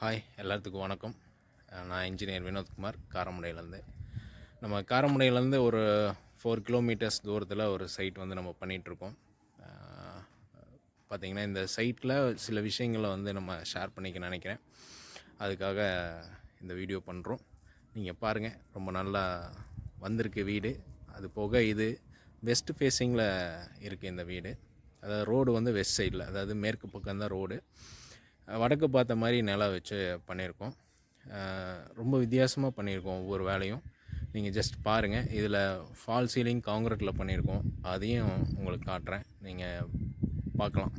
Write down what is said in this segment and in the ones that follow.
Hi எல்லாத்துக்கும் வணக்கம். நான் இன்ஜினியர் வினோத்குமார் காரமுனையிலேருந்து நம்ம காரமுனையிலேருந்து ஒரு ஃபோர் கிலோமீட்டர்ஸ் தூரத்தில் ஒரு சைட் வந்து நம்ம பண்ணிகிட்ருக்கோம் பார்த்திங்கன்னா இந்த சைட்டில் சில விஷயங்களை வந்து நம்ம ஷேர் பண்ணிக்க நினைக்கிறேன். அதுக்காக இந்த வீடியோ பண்ணுறோம் நீங்கள் பாருங்கள் ரொம்ப நல்லா வந்திருக்கு வீடு. அது போக இது வெஸ்ட் ஃபேஸிங்கில் இருக்குது இந்த வீடு. அதாவது ரோடு வந்து வெஸ்ட் சைடில் அதாவது மேற்கு பக்கம் தான் ரோடு வடக்கு பார்த்த மாதிரி நிலம் வச்சு பண்ணியிருக்கோம். ரொம்ப வித்தியாசமாக பண்ணியிருக்கோம் ஒவ்வொரு வேலையும். நீங்கள் ஜஸ்ட் பாருங்கள் இதில் ஃபால் சீலிங் காங்கிரீட்டில் பண்ணியிருக்கோம். அதையும் உங்களுக்கு காட்டுறேன். நீங்கள் பார்க்கலாம்.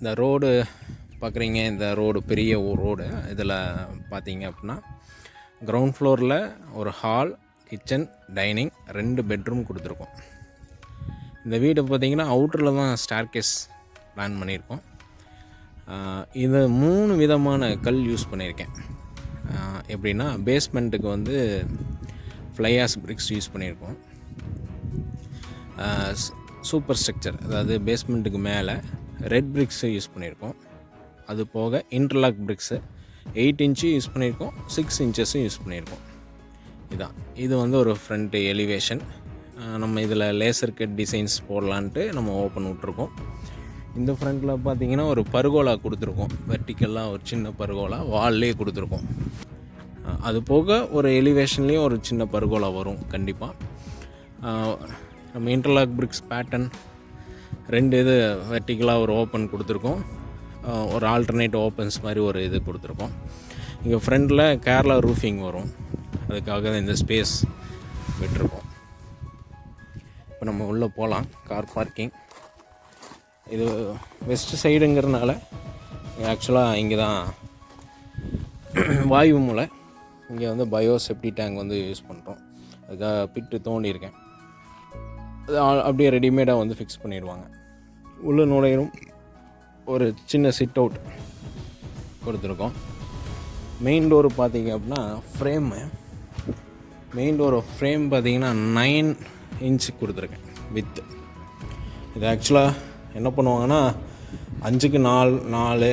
இந்த ரோடு பார்க்குறீங்க இந்த ரோடு பெரிய ஒரு ரோடு. இதில் பார்த்தீங்க அப்படின்னா கிரவுண்ட் ஃப்ளோரில் ஒரு ஹால் கிச்சன் டைனிங் ரெண்டு பெட்ரூம் கொடுத்துருக்கோம். இந்த வீடு பார்த்தீங்கன்னா அவுட்டரில் தான் ஸ்டார்கேஸ் பிளான் பண்ணியிருக்கோம். இது மூணு விதமான கல் யூஸ் பண்ணியிருக்கேன். எப்படின்னா பேஸ்மெண்ட்டுக்கு வந்து ஃப்ளையாஸ் பிரிக்ஸ் யூஸ் பண்ணியிருக்கோம். சூப்பர் ஸ்ட்ரக்சர் அதாவது பேஸ்மெண்ட்டுக்கு மேலே ரெட் பிரிக்ஸு யூஸ் பண்ணியிருக்கோம். அது போக interlock bricks eight inch use பண்ணியிருக்கோம் சிக்ஸ் இன்ச்சஸும் யூஸ் பண்ணியிருக்கோம். இதான். இது வந்து ஒரு ஃப்ரண்ட் எலிவேஷன். நம்ம இதில் லேசர் கட் டிசைன்ஸ் போடலான்ட்டு நம்ம ஓப்பன் விட்ருக்கோம் இந்த ஃப்ரண்ட்டில் பார்த்தீங்கன்னா ஒரு பருகோலா கொடுத்துருக்கோம். வெர்டிக்கலாக ஒரு சின்ன பருகோலா வால்லே கொடுத்துருக்கோம். அது போக ஒரு எலிவேஷன்லேயும் ஒரு சின்ன பருகோலா வரும் கண்டிப்பாக நம்ம இன்டர்லாக் பிரிக்ஸ் பேட்டர்ன் ரெண்டு இது வெர்டிக்கலாக ஒரு ஓப்பன் கொடுத்துருக்கோம். ஒரு ஆல்டர்னேட் ஓப்பன்ஸ் மாதிரி ஒரு இது கொடுத்துருக்கோம். இங்கே ஃப்ரண்டில் கேரளா ரூஃபிங் வரும். அதுக்காக தான் இந்த ஸ்பேஸ் விட்டுருக்கோம். இப்போ நம்ம உள்ளே போகலாம் கார் பார்க்கிங் இது வெஸ்ட் சைடுங்கிறனால ஆக்சுவலாக இங்கே தான் வாயு மூலை. இங்கே வந்து பயோ செப்டி டேங்க் வந்து யூஸ் பண்ணுறோம் அதுக்காக பிட்டு தோண்டியிருக்கேன். அது அப்படியே ரெடிமேடாக வந்து ஃபிக்ஸ் பண்ணிடுவாங்க. உள்ள நுழையும் ஒரு சின்ன சிட் அவுட் கொடுத்துருக்கோம். மெயின் டோர் பார்த்தீங்க அப்படின்னா ஃப்ரேமு மெயின் டோர் ஃப்ரேம் பார்த்தீங்கன்னா நைன் இன்ச் கொடுத்துருக்கேன் வித்து இது ஆக்சுவலாக என்ன பண்ணுவாங்கன்னா அஞ்சுக்கு நாலு நாலு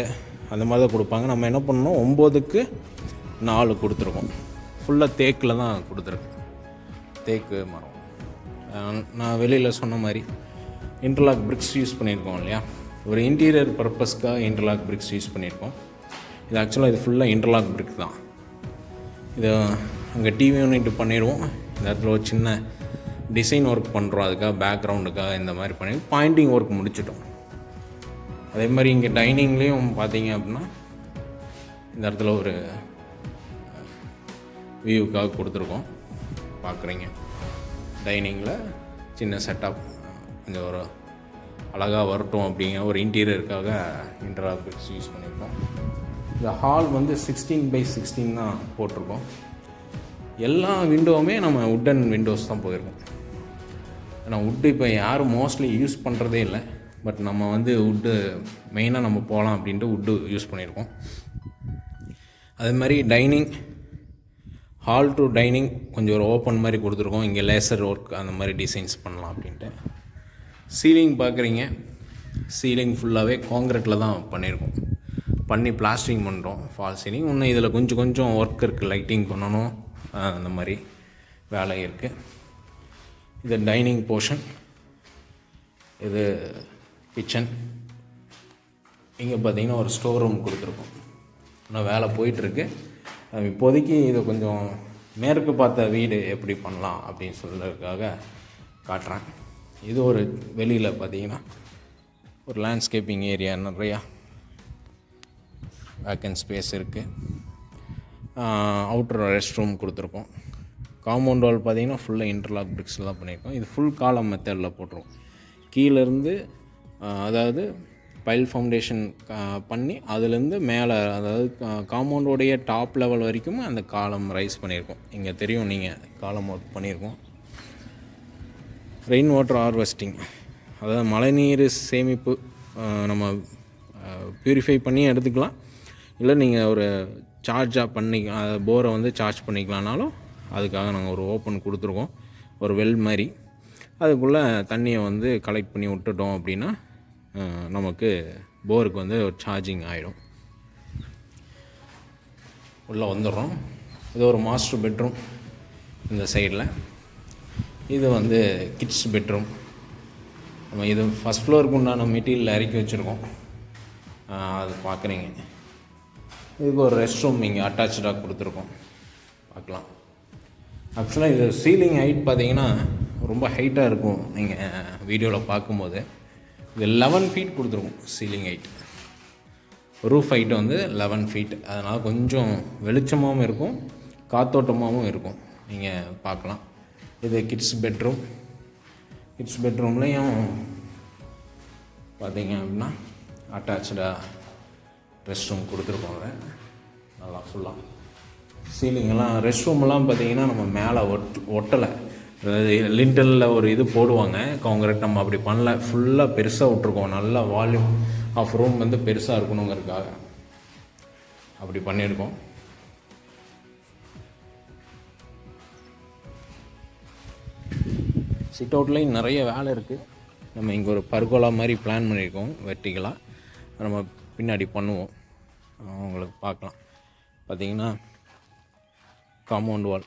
அந்த மாதிரி தான் கொடுப்பாங்க. நம்ம என்ன பண்ணோம் ஒம்போதுக்கு நாலு கொடுத்துருக்கோம். ஃபுல்லாக தேக்கில் தான் கொடுத்துருக்கேன். தேக்கு மரம். நான் வெளியில் சொன்ன மாதிரி இன்டர்லாக் பிரிக்ஸ் யூஸ் பண்ணியிருக்கோம் இல்லையா? ஒரு இன்டீரியர் பர்பஸ்க்காக இன்டர்லாக் பிரிக்ஸ் யூஸ் பண்ணியிருக்கோம். இது ஆக்சுவலாக இது ஃபுல்லாக இன்டர்லாக் பிரிக் தான். இது அங்கே டிவி யூனிட் பண்ணிடுவோம். இந்த இடத்துல ஒரு சின்ன டிசைன் ஒர்க் பண்ணுறோம் அதுக்காக பேக்ரவுண்டுக்காக இந்த மாதிரி பண்ணி பாயிண்டிங் ஒர்க் முடிச்சிட்டோம். அதே மாதிரி இங்கே டைனிங்லேயும் பார்த்தீங்க அப்படின்னா இந்த இடத்துல ஒரு வியூக்காக கொடுத்துருக்கோம். பார்க்குறீங்க. டைனிங்கில் சின்ன செட்டப் கொஞ்சம் ஒரு அழகாக வரட்டும் அப்படிங்கிற ஒரு இன்டீரியருக்காக இன்டர்லாக்ஸ் யூஸ் பண்ணியிருக்கோம். இந்த ஹால் வந்து சிக்ஸ்டீன் பை சிக்ஸ்டீன் தான் போட்டிருக்கோம். எல்லா விண்டோவுமே நம்ம உட்டன் விண்டோஸ் தான் போயிருக்கோம். ஏன்னா உட்டு இப்போ யாரும் மோஸ்ட்லி யூஸ் பண்ணுறதே இல்லை. பட் நம்ம வந்து உட்டு மெயினாக நம்ம போகலாம் அப்படின்ட்டு உட்டு யூஸ் பண்ணியிருக்கோம். அதே மாதிரி டைனிங் ஹால் டு டைனிங் கொஞ்சம் ஒரு ஓப்பன் மாதிரி கொடுத்துருக்கோம். இங்கே லேசர் ஒர்க் அந்த மாதிரி டிசைன்ஸ் பண்ணலாம் அப்படின்ட்டு. சீலிங் பார்க்குறீங்க சீலிங் ஃபுல்லாகவே காங்கிரீட்டில் தான் பண்ணியிருக்கோம். பண்ணி பிளாஸ்டிங் பண்ணுறோம் ஃபால் சீலிங் இன்னும் இதில் கொஞ்சம் கொஞ்சம் ஒர்க் இருக்குது லைட்டிங் பண்ணணும். அந்த மாதிரி வேலை இருக்குது இது டைனிங் போர்ஷன் இது கிச்சன் இங்கே பார்த்தீங்கன்னா ஒரு ஸ்டோர் ரூம் கொடுத்துருக்கோம். இன்னும் வேலை போயிட்டுருக்கு. இப்போதைக்கு இதை கொஞ்சம் மேற்கு பார்த்த வீடு எப்படி பண்ணலாம் அப்படின்னு சொல்கிறதுக்காக காட்டுறேன். இது ஒரு வெளியில் பார்த்தீங்கன்னா ஒரு லேண்ட்ஸ்கேப்பிங் ஏரியா நிறையா வேக்கன் ஸ்பேஸ் இருக்குது அவுட்டர் ரெஸ்ட் ரூம் கொடுத்துருக்கோம். காம்பவுண்ட் வால் பார்த்தீங்கன்னா ஃபுல்லாக இன்டர்லாக் பிரிக்ஸில் தான் பண்ணியிருக்கோம். இது ஃபுல் காலம் மெத்தடில் போட்டுருவோம் கீழேருந்து அதாவது பைல் ஃபவுண்டேஷன் பண்ணி அதுலேருந்து மேலே அதாவது காம்பவுண்டோடைய டாப் லெவல் வரைக்கும் அந்த காலம் ரைஸ் பண்ணியிருக்கோம். இங்கே தெரியும் நீங்கள் காலம் ஒர்க் பண்ணியிருக்கோம். ரெயின் வாட்டர் ஹார்வெஸ்டிங் அதாவது மழைநீர் சேமிப்பு நம்ம பியூரிஃபை பண்ணி எடுத்துக்கலாம். இல்லை நீங்கள் ஒரு சார்ஜாக பண்ணி போரை வந்து சார்ஜ் பண்ணிக்கலாம்னாலும் அதுக்காக நாங்கள் ஒரு ஓப்பன் கொடுத்துருக்கோம். ஒரு வெல் மாதிரி. அதுக்குள்ளே தண்ணியை வந்து கலெக்ட் பண்ணி விட்டுட்டோம் அப்படின்னா நமக்கு போருக்கு வந்து ஒரு சார்ஜிங் ஆகிடும் உள்ளே வந்துடுறோம். இது ஒரு மாஸ்டர் பெட்ரூம் இந்த சைடில் இது வந்து கிட்ஸ் பெட்ரூம் நம்ம இது ஃபஸ்ட் ஃப்ளோருக்கு உண்டான மெட்டீரியல் இறக்கி வச்சுருக்கோம். அது பார்க்குறீங்க இதுக்கு ஒரு ரெஸ்ட் ரூம் இங்கே அட்டாச்சாக கொடுத்துருக்கோம். பார்க்கலாம் ஆக்சுவலாக இது சீலிங் ஹைட் பார்த்தீங்கன்னா ரொம்ப ஹைட்டாக இருக்கும் நீங்கள் வீடியோவில் பார்க்கும்போது இது லெவன் ஃபீட் கொடுத்துருக்கோம் சீலிங் ஹைட் ரூஃப் ஹைட் வந்து லெவன் ஃபீட் அதனால் கொஞ்சம் வெளிச்சமாகவும் இருக்கும் காத்தோட்டமாகவும் இருக்கும். நீங்கள் பார்க்கலாம் இது கிட்ஸ் பெட்ரூம் கிட்ஸ் பெட்ரூம்லேயும் பார்த்தீங்க அப்படின்னா அட்டாச்சாக ரெஸ்ட் ரூம் கொடுத்துருக்கோங்க நல்லா ஃபுல்லாக சீலிங்கெல்லாம் ரெஸ்ட் ரூம்லாம் பார்த்தீங்கன்னா நம்ம மேலே ஒட் ஒட்டலை. அதாவது லிண்டலில் ஒரு இது போடுவாங்க. காங்கிரீட் நம்ம அப்படி பண்ணல. ஃபுல்லாக பெருசாக விட்ருக்கோம் நல்ல வால்யூம் ஆஃப் ரூம் வந்து பெருசாக இருக்கணுங்கிறதுக்காக. அப்படி பண்ணியிருக்கோம். சிட் அவுட்லேயும் நிறைய வேலை இருக்குது நம்ம இங்கே ஒரு பர்கோலா மாதிரி பிளான் பண்ணியிருக்கோம் வெர்டிகலாக நம்ம பின்னாடி பண்ணுவோம். உங்களுக்கு பார்க்கலாம். பார்த்தீங்கன்னா காம்பவுண்ட் வால்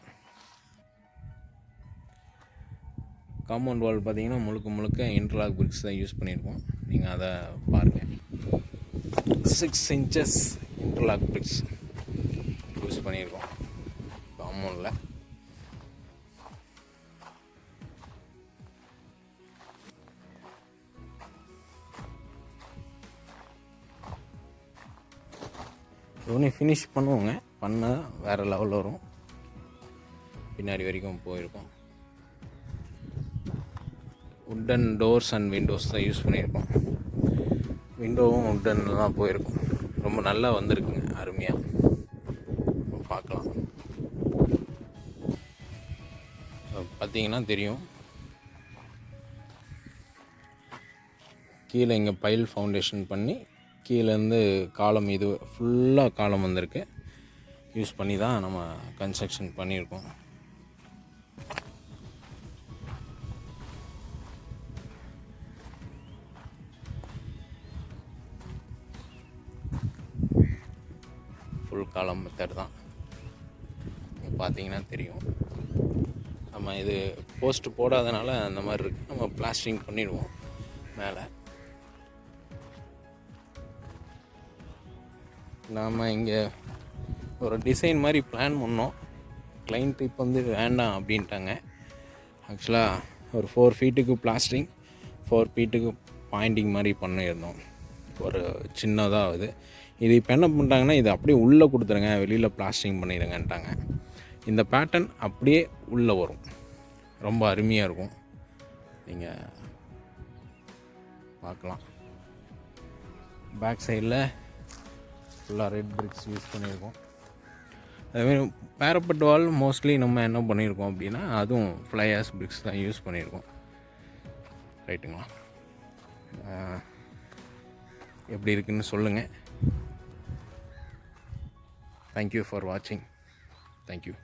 காம்பவுண்ட் வால் பார்த்தீங்கன்னா முழுக்க முழுக்க இன்டர்லாக் பிரிக்ஸ் தான் யூஸ் பண்ணியிருக்கோம் நீங்கள் அதை பாருங்கள் six inches interlock bricks use பண்ணியிருக்கோம் காம்பவுண்டில் ஒன்று ஃபினிஷ் பண்ணுவோங்க. பண்ணால் வேறு லெவலில் வரும். பின்னாடி வரைக்கும் போயிருக்கோம். உட்டன் டோர்ஸ் அண்ட் விண்டோஸ் தான் யூஸ் பண்ணியிருக்கோம். விண்டோவும் உட்டனில் தான் போயிருக்கும். ரொம்ப நல்லா வந்திருக்குங்க அருமையாக பார்க்கலாம். பார்த்தீங்கன்னா தெரியும். கீழே இங்கே பைல் ஃபவுண்டேஷன் பண்ணி கீழேருந்து காலம் இது ஃபுல்லாக காலம் வந்திருக்கு. யூஸ் பண்ணி தான் நம்ம கன்ஸ்ட்ரக்ஷன் பண்ணியிருக்கோம். ஃபுல் காலம் மெத்தட் தான். பார்த்தீங்கன்னா தெரியும். நம்ம இது போஸ்ட் போடாதனால அந்த மாதிரி இருக்குது நம்ம பிளாஸ்டிங் பண்ணிடுவோம் மேலே. நாம் இங்கே ஒரு டிசைன் மாதிரி பிளான் பண்ணோம். கிளைண்ட்டு இப்போ வந்து வேண்டாம் அப்படின்ட்டாங்க. ஆக்சுவலாக ஒரு ஃபோர் ஃபீட்டுக்கு பிளாஸ்டிங் ஃபோர் ஃபீட்டுக்கு பாயிண்டிங் மாதிரி பண்ணியிருந்தோம். ஒரு சின்னதாக இது. இது இப்போ என்ன பண்ணிட்டாங்கன்னா இது அப்படியே உள்ளே கொடுத்துருங்க வெளியில் பிளாஸ்டிங் பண்ணிடுங்கன்ட்டாங்க இந்த பேட்டர்ன் அப்படியே உள்ளே வரும். ரொம்ப அருமையாக இருக்கும். நீங்கள் பார்க்கலாம். பேக் சைடில் ஃபுல்லாக ரெட் பிரிக்ஸ் யூஸ் பண்ணியிருக்கோம். அதுமாரி பேரப்பட் வால் மோஸ்ட்லி நம்ம என்ன பண்ணியிருக்கோம் அப்படின்னா அதுவும் ஃப்ளையாஸ் பிரிக்ஸ் தான் யூஸ் பண்ணியிருக்கோம். ரைட்டுங்களா எப்படி இருக்குன்னு சொல்லுங்கள் தேங்க்யூ ஃபார் வாட்சிங் தேங்க்யூ